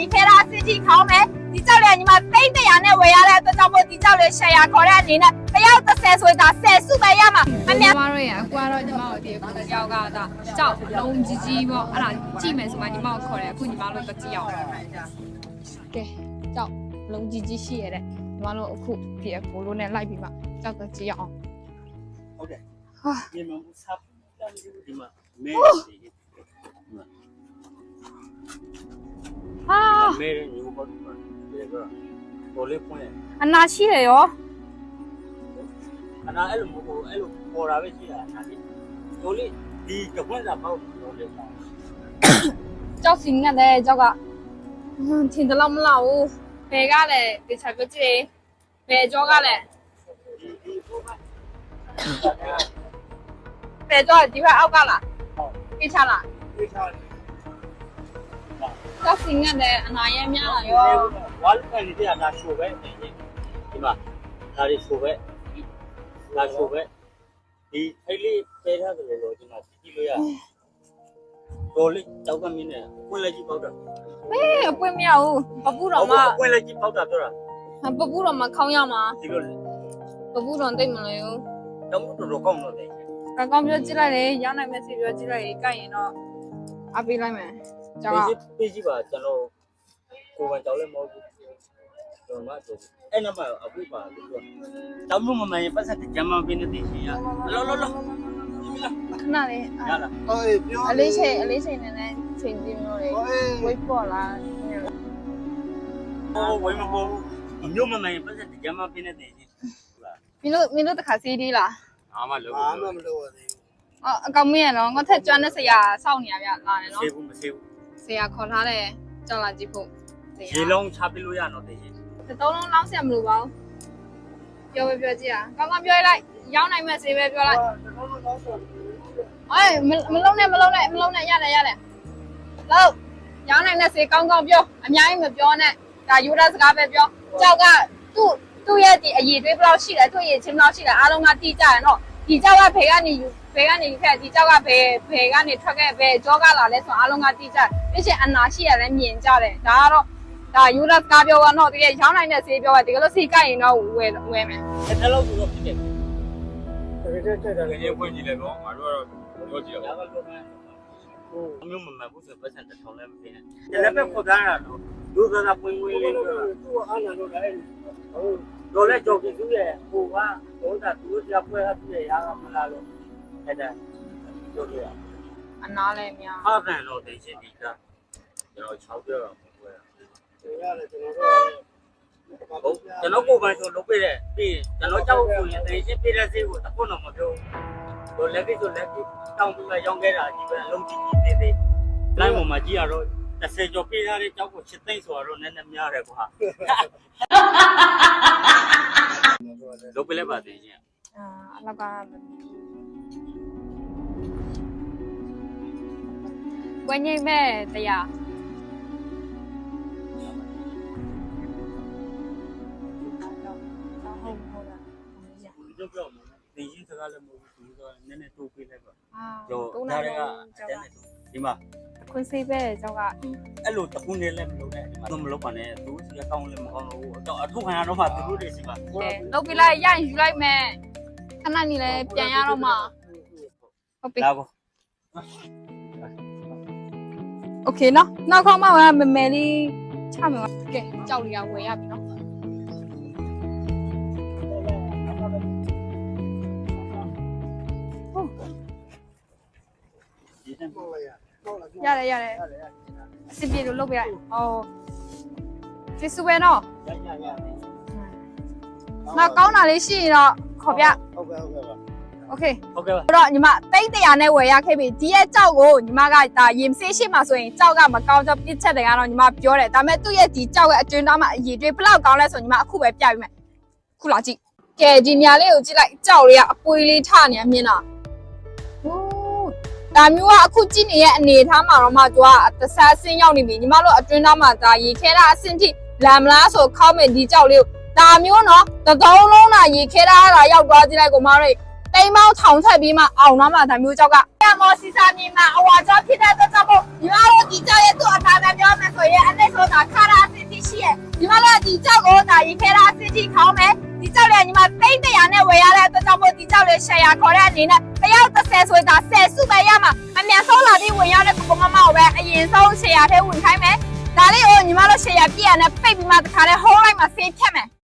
ရေခဲတာအစစ်ကြီးခေါင်းမယ်ဒီကြောက်လေညီမသိန်းတရာနဲ့ဝယ်ရတဲ့အတွက်ကြောင့်မို့ဒီကြောက်လေရှယ်ယာခေါ်တဲ့အနေနဲ့တယောက်30ဆိုရင်ဒါ10စုပဲရမှာအကျများမတို့ရအခုကတော့ညီမတို့ဒီအခုကြောက်ကဒါကြောက်လုံးကြီးကြီးပေါ့အဲ့ဒါကြည့်မယ်ဆိုမှညီမကိုခေါ်တယ်အခုညီမတို့တော့ကြည့်အောင်ကဲကြောက်လုံးကြီးကြီးရှိရတဲ့ညီမတို့အခုဒီအကိုလိုနဲ့လိုက်ပြီးမှကြောက်တော့ကြည့်အောင်ဟုတ်တယ်ဟာဒီမှာဆပ်ဒီမှာမဲ ဒီဟာမဲရညို့ပေါ့ဒီမှာပေါ်လေးပွင့်အနာရှိတယ်ရောအနာအဲ့လိုမဟုတ်အဲ့လိုပေါ်တာပဲရှိတာအနာလေးတို့လေးဒီကပွင့်စာပေါ့တို့လေးကြောက်စီငတ်တယ်ကြောက်ကဟွန်းထင်တယ်လို့မလောက်ဘူးဘယ်ကလဲဒီချက်ပြကြည့်ဘယ်ကြောကလဲဒီဒီဘုရားဘယ်ကြောဒီဘက်အောက်ကလားပြချလားဒီချာ ကြောက်စီငတ်တယ်အနာရဲများလာရောဝါလကန်ဒီကလာရှိုးပဲဒီမှာဒါလေးရှိုးပဲလာရှိုးပဲဒီထိုက်လေးပေးထားတယ်လို့ဒီမှာကြည့်လို့ရတော်လေးတောက်ကမင်းနဲ့ပွင့်လိုက်ကြည့်ပေါ့တော့အေးအပွင့်မရဘူးပပူတော်မှပွင့်လိုက်ကြည့်ပေါ့တာပြောတာပပူတော်မှခေါင်းရမှာဒီလိုပပူတော်တိတ်မလို့တော့တော်တော်ကောင်းတော့တယ်ကောင်းကောင်းပြောကြည့်လိုက်လေရောက်နိုင်မယ်စီပြောကြည့်လိုက်လေကြိုက်ရင်တော့အပေးလိုက်မယ် ကြောက်ပေးပေးကြည့်ပါကျွန်တော်ကိုယ်ပိုင်ကြောက်လဲမဟုတ်ဘူးကျွန်တော်မှဆိုအဲ့နံပါတ်အခုပါလို့ပြောတောင်းလို့မမှန်ရင်ပတ်သက်တဲ့ဂျမန်ပင်းတဲ့ရှင်ရလောလောလောခဏလေးရလားအေးပြောအလေးချိန်အလေးချိန်နဲ့နဲ့ချိန်ကြည့်လို့လေအေးဝိတ်ပေါ်လာဟိုဝိမပေါ်ဘူးမြို့မမှန်ရင်ပတ်သက်တဲ့ဂျမန်ပင်းတဲ့ရှင်မင်းတို့မင်းတို့တခါစီးသေးလားအားမလို့ဘာမှမလုပ်ရသေးဘူးအော်အကောင်မင်းရတော့ငါထက်ကျွမ်းတဲ့ဆရာစောင့်နေရပြလာတယ်နော်ဆေးဘူးမဆေးဘူးဆ ရာခေါ်ထားတယ်ကြောက်လာကြည့်ဖို့ဆရာရေလုံးချပြလို့ရတော့တယ်ရှင်တစ်သုံးလုံးလောင်းဆရာမလို့ပါဘူးပြောပဲပြောကြည့်อ่ะကောင်းကောင်းပြောလိုက်ရောင်းနိုင်မဲ့စေပဲပြောလိုက်အေးမမလုံးနဲ့မလုံးနဲ့မလုံးနဲ့ရတယ်ရတယ်လို့ရောင်းနိုင်တဲ့စေကောင်းကောင်းပြောအများကြီးမပြောနဲ့ဒါယူရစကားပဲပြောကြောက်ကသူ့သူ့ရဲ့ဒီအည်သွေးဘယ်လောက်ရှိလဲသူ့ရဲ့ချင်းဘယ်လောက်ရှိလဲအားလုံးကတိကြရနော်ဒီကြောက်ကဖေကနေယူ ဖေကနေယူခဲ့ဒီကြောက်ကဖေဖေကနေထွက်ခဲ့ဖေကြောကလာလဲဆိုအားလုံးကတိကြပြည့်အနာရှိရလဲမြင်ကြတယ်ဒါကတော့ဒါယူရစကားပြောကတော့တကယ်ရောင်းနိုင်တဲ့စေပြောပါဒီကလို့စေကြိုက်ရင်တော့ဝယ်ဝယ်မယ်အဲ့လောက်ဆိုတော့ဖြစ်တယ်တကယ်တက်တယ်ငယ်ဖွင့်ကြည့်လိုက်တော့ငါတို့ကတော့ပြောကြည့်ဒါတော့ကလို့မှဟိုမြို့မမှန်ဘူးဆိုပတ်သက်တဲ့ထောင်လဲမပေးနဲ့လည်းပဲခေါ်ထားတာတော့ဒုသသာပွင့်ပွင့်လေးပြောတာသူ့အားနာလို့လည်းဟုတ်တော့လဲကြော်ပြီးသူ့ရဲ့ဟိုကဟိုတာသူ့စရာပွဲကသူ့ရဲ့ရာကမလာလို့ အဲ့ဒါပြောရအနာလဲများအားကန်တော့တင်ရှင်ဒီကကျွန်တော်6ပြောတော့ပွဲရတယ်ကျွန်တော်တို့ဟုတ်ကျွန်တော်ကိုယ်ပိုင်ဆိုလုပ်ပြတဲ့ပြီးကျွန်တော်ကြောက်ဆိုရင်တင်ရှင်ပြတဲ့စိတ်ကိုတခုတော့မပြောဘူးလက်ကိဆိုလက်ကိတောင်းပြီးမှရောင်းခဲ့တာဒီပဲအလုံးကြီးကြီးသေးသေးလိုက်ပေါ်မှာကြည့်ရတော့30ကျော်ပြထားတဲ့ကြောက်ကို7သိန်းဆိုတော့နည်းနည်းများတယ်ကွာလုပ်ပြလိုက်ပါတင်ရှင်အာအလောက်က ဝင်းငိမ့်မဲ့တရားဟုတ်ဟုတ်လားဒီလိုပြောမှာတင်ရှင်စကားလည်းမဟုတ်ဘူးသူကနည်းနည်းတိုးပေးလိုက်ပါအာကျော်တုံးဒါနေတွေကတော့အတန်းနဲ့ဒီမှာခွန်းစိတ်ပဲကျောက်ကအဲ့လိုတခုနဲ့လည်းမလုပ်နဲ့ဒီမှာမလုပ်ပါနဲ့သူစီကောင်းလည်းမကောင်းတော့ဘူးတော့အထုခံရတော့မှသူတို့တွေစီမှာလုတ်ပြလိုက်ရရင်ယူလိုက်မယ်ခဏနေလဲပြန်ရတော့မှ ဟုတ်ပြီ လာကော โอเคနော်နောက်ခေါက်မှမမမယ်လေးချမယ်ကဲကြောက်လျာဝယ်ရပြီနော် ဒီတန်း ဟုတ်လိုက်ရဟုတ်လား ရတယ်ရတယ်အစီပြေလို့လုတ်ပြလိုက်ဟောကျေးဇူးပဲနော် ရရရ နောက်ကောင်းတာလေးရှိရင်တော့ခေါ်ပြ ဟုတ်ကဲ့ဟုတ်ကဲ့ပါ โอเค ဟုတ်ကဲ့ပါ အဲ့တော့ညီမတိတ်တရာနဲ့ဝယ်ရခဲ့ပြီဒီရဲ့ကြောက်ကိုညီမကဒါရင်ဆေးရှိမှဆိုရင်ကြောက်ကမကောင်းတော့ပြစ်ချက်တွေကတော့ညီမပြောတယ်ဒါပေမဲ့သူ့ရဲ့ဒီကြောက်ရဲ့အတွင်းသားမှာအည်တွေဘယ်လောက်ကောင်းလဲဆိုညီမအခုပဲပြပြီးမယ်ခုလာကြည့်ကဲဒီနေရာလေးကိုကြည့်လိုက်ကြောက်လေးကအပွေလေးထနေမြင်လားဟိုးဒါမျိုးကအခုကြည့်နေရဲ့အနေထားမှာတော့မှသူကတဆာဆင်းရောက်နေပြီညီမတို့အတွင်းသားမှာဒါရေခဲတာအဆင့်ထိလမ်းမလားဆိုခောက်မယ်ဒီကြောက်လေးကိုဒါမျိုးနော်တကောင်းလုံးတာရေခဲတာအဲ့ဒါရောက်သွားကြည့်လိုက်ကိုမတို့ တိမ်မောင်းထောင်ထက်ပြီးမှအောင်တော့မှဒါမျိုးကြောက်ကရမောစီစာမြေမှာအဝါကြောဖြစ်တဲ့အတွက်ကြောင့်မို့ညီမတို့ဒီကြောက်ရဲ့သူ့အထာနဲ့ပြောမယ်ဆိုရင်အနည်းဆိုတာခဒီခဲတာစစ်ကြီးခေါင်းမယ်ဒီကြောက်လေးကညီမသိန်း100နဲ့ဝယ်ရတဲ့အတွက်ကြောင့်မို့ဒီကြောက်လေး share ခေါ်တဲ့အနေနဲ့တယောက်30ဆိုရင်ဒါ10စုပဲရမှာအမြန်ဆုံးလာပြီးဝင်ရတဲ့ကိုမမကိုပဲအရင်ဆုံး share ထဲဝင်ခိုင်းမယ်ဒါလေးကိုညီမတို့ share ပြည့်ရတဲ့ပိတ်ပြီးမှတခါလဲ hold လိုက်မှဆေးဖြတ်မယ်